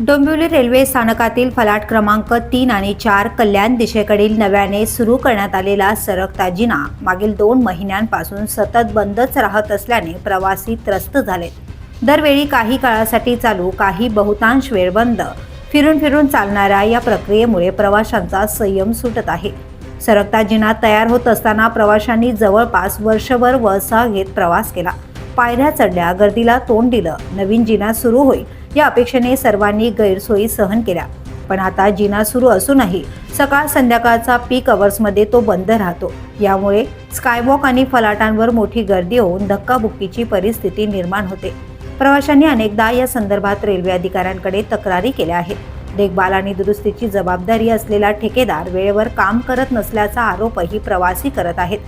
Dombivli railway स्थानकातील फलाट क्रमांक तीन आणि चार कल्याण दिशेकडील नव्याने सुरू करण्यात आलेला सरकता जिना मागील दोन महिन्यांपासून सतत बंदच राहत असल्याने प्रवासी त्रस्त झाले. दरवेळी काही काळासाठी चालू काही बहुतांश वेळ बंद. फिरून फिरून चालणाऱ्या या प्रक्रियेमुळे प्रवाशांचा संयम सुटत आहे. सरकता जिना तयार होत असताना प्रवाशांनी जवळपास वर्षभर वळसा घेत प्रवास केला. पायऱ्या चढल्या गर्दीला तोंड दिलं. नवीन जिना सुरू होईल. या अपेक्षेने सर्वांनी गैरसोयी सहन केल्या. पण आता जिना सुरू असूनही सकाळ संध्याकाळचा पीक अवर्समध्ये तो बंद राहतो. यामुळे स्कायवॉक आणि फलाटांवर मोठी गर्दी होऊन धक्काबुक्कीची परिस्थिती निर्माण होते. प्रवाशांनी अनेकदा या संदर्भात रेल्वे अधिकाऱ्यांकडे तक्रारी केल्या आहेत. देखभाल आणि दुरुस्तीची जबाबदारी असलेला ठेकेदार वेळेवर काम करत नसल्याचा आरोपही प्रवासी करत आहेत.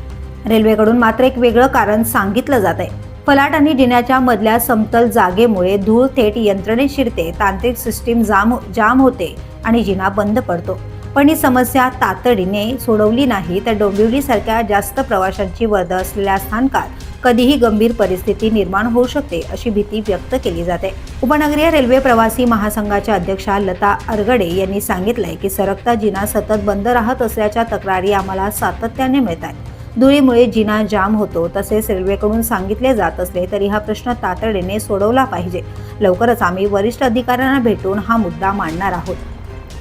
रेल्वेकडून मात्र एक वेगळं कारण सांगितलं जात आहे फलाट आणि जिन्याच्या मधल्या समतल जागेमुळे धूळ थेट यंत्रणेत शिरते तांत्रिक सिस्टीम जाम जाम होते आणि जिना बंद पडतो. पण ही समस्या तातडीने सोडवली नाही तर डोंबिवलीसारख्या जास्त प्रवाशांची वर्दळ असलेल्या स्थानकात कधीही गंभीर परिस्थिती निर्माण होऊ शकते अशी भीती व्यक्त केली जाते. उपनगरीय रेल्वे प्रवासी महासंघाच्या अध्यक्षा लता अरगडे यांनी सांगितलंय की सरकता जिना सतत बंद राहत असल्याच्या तक्रारी आम्हाला सातत्याने मिळत आहेत धुळीमुळे जिना जाम होतो तसेच रेल्वेकडून सांगितले जात असले तरी हा प्रश्न तातडीने सोडवला पाहिजे. लवकरच आम्ही वरिष्ठ अधिकाऱ्यांना भेटून हा मुद्दा मांडणार आहोत.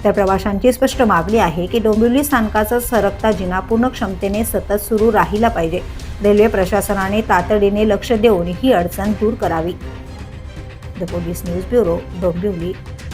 तर प्रवाशांची स्पष्ट मागणी आहे की डोंबिवली स्थानकाचा सरकता जिना पूर्ण क्षमतेने सतत सुरू राहिला पाहिजे. रेल्वे प्रशासनाने तातडीने लक्ष देऊन ही अडचण दूर करावी. The police news bureau Dombivli.